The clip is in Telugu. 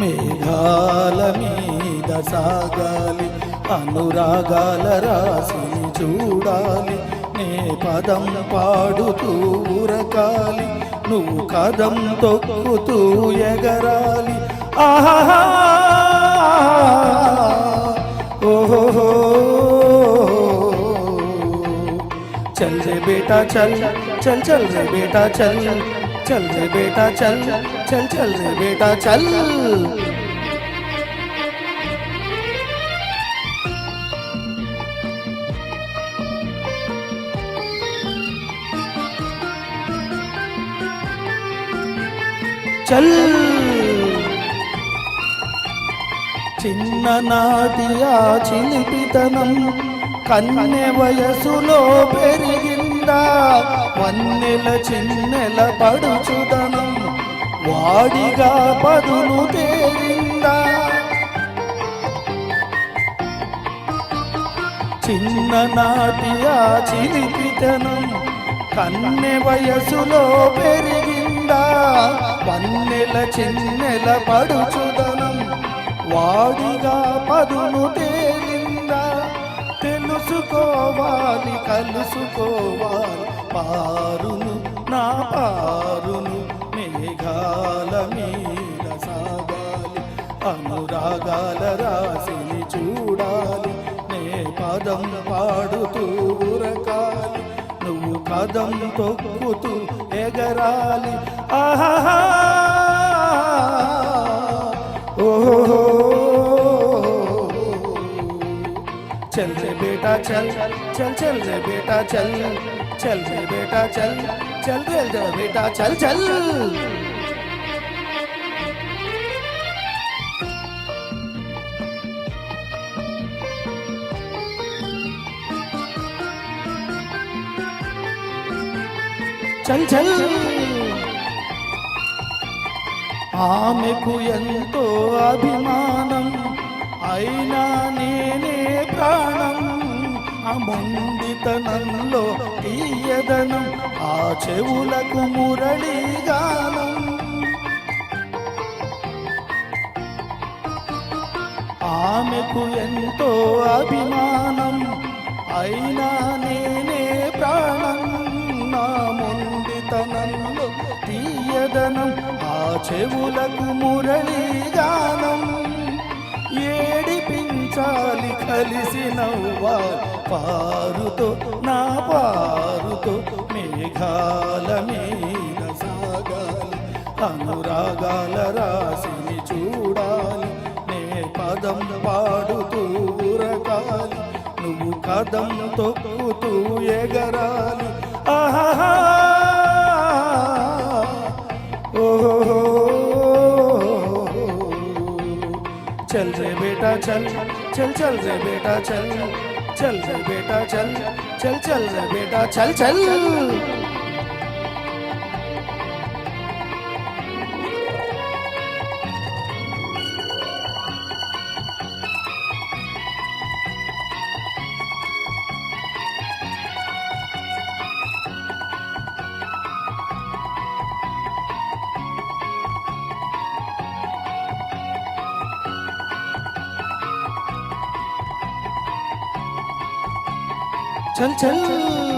మేఘాల మీద సాగాలి అనురాగాల రాసిని చూడాలి. నే పదం పాడుతూ ఉరకాలి నువ్వు కదం తొక్కుతూ ఎగరాలి. ఆహా ఓహో చల్ చల్ చల్ చల్ చల్ చల్ రే బేటా చల్. चल रे बेटा चल चल चल रे बेटा चल చల్ చిన్ననాటి ఆ చిలిపితనం కన్నె వయసులో పెరిగిందా వన్నెల చిన్నెల పడుచుదనం వాడిగా పదును తేరిందా. చిన్ననాటి ఆ చిలిపితనం కన్నె వయసులో పెరిగిందా. వన్నెల చిన్నెల పడుచుదనం వాడిగా పదును తేలిందా తెలుసుకోవాలి కలుసుకోవాలి పారును నా పారును మేఘాల మీద సాగాలి అనురాగాల రాశిని చూడాలి నే పదం పాడుతూ ఉరకాలి నువ్వు కదం తొక్కుతూ ఎగరాలి ఆహా ఓహో चल रे बेटा चल चल चल रे बेटा चल चल रे बेटा चल चल रे रे बेटा चल चल చల్ చల్ ఆమెకు ఎంతో అభిమానం అయినా నేనే ప్రాణం ఆ మొండితనంలో తీయదనం ఆ చెవులకు మురళీగానం ఆమెకు ఎంతో అభిమానం అయినా నేనే ప్రాణం. నా మొండితనంలో తీయదనం ఆ చెవులకు మురళీగానం చాలి కలిసి నవ్వా పారుతో నా పారుతో మేఘాల మీద సాగాలి. అనురాగాల రాశిని చూడాలి. నే పదం పాడుతూ ఉరకాలి నువ్వు కదం తొక్కుతూ ఎగరాలి. ఆహా ఓహో చల్ రే బేటా చల్. चल रे बेटा चल चल चल रे बेटा, चल। चल रे बेटा, चल। चल चल रे बेटा, चल चल। चल चल